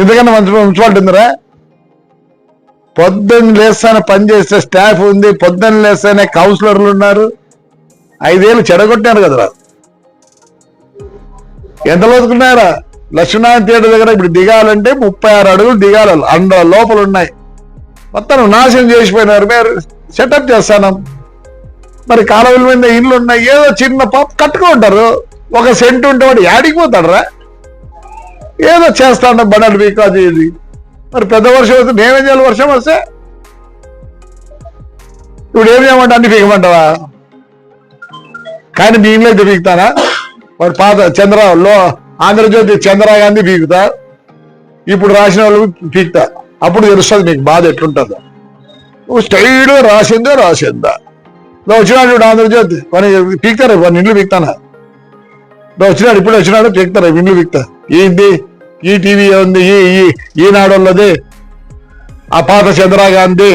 ఎందుకన్నా మంచి మున్సిపాలిటీ ఉందిరా పొద్దున్న లేస్తానే పనిచేసే స్టాఫ్ ఉంది పొద్దున్న లేస్తానే కౌన్సిలర్లు ఉన్నారు. ఐదేళ్ళు చెడగొట్టారు కదరా. ఎంత లోతుకున్నారా? లక్ష్మీనారాయణ థియేటర్ దగ్గర ఇప్పుడు దిగాలంటే ముప్పై ఆరు అడుగులు దిగాలి అండ లోపలు ఉన్నాయి. మొత్తం నాశనం చేసిపోయినారు. మీరు సెటప్ చేస్తాను. మరి కాలువల మీద ఇల్లు ఉన్నాయి ఏదో చిన్న పాప కట్టుకుంటారు. ఒక సెంట్ ఉంటే వాడు యాడికి పోతాడరా? ఏదో చేస్తాడు బడలు మీకు అది ఇది. మరి పెద్ద వర్షం వస్తే మేమేం చేయాలి? వర్షం వస్తే ఇప్పుడు ఏం చేయమంటా అన్ని పీకమంటావా? కానీ మీ ఇంట్లో అయితే పీకుతానా? మరి పాత చంద్ర లో ఆంధ్రజ్యోతి చంద్ర గాంధీ పీకుతా. ఇప్పుడు రాసిన వాళ్ళు పీకుతా. అప్పుడు తెలుస్తుంది మీకు బాధ ఎట్లుంటుందో. నువ్వు స్టైల్ రాసిందో రాసిందా. నువ్వు వచ్చినాడు ఇప్పుడు ఆంధ్రజ్యోతి. పని పీకుతారా? కొన్ని ఇండ్లు పీకుతానా? నువ్వు వచ్చినాడు ఇప్పుడు వచ్చినాడు పీకుతారా? ఇండ్లు పీకుతా. ఏంటి? ఈ టీవీ ఉంది ఈ ఈ ఈనాడు ఉన్నది ఆ పాత చంద్ర గాంధీ.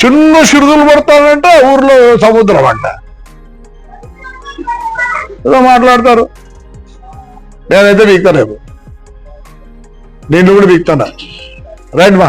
చిన్న సిరుదులు పడతానంటే ఊర్లో సముద్రం అంట. ఏదో మాట్లాడతారు. నేనైతే వీక్తాను రేపు. నేను కూడా వీక్తాను రైట్ మా.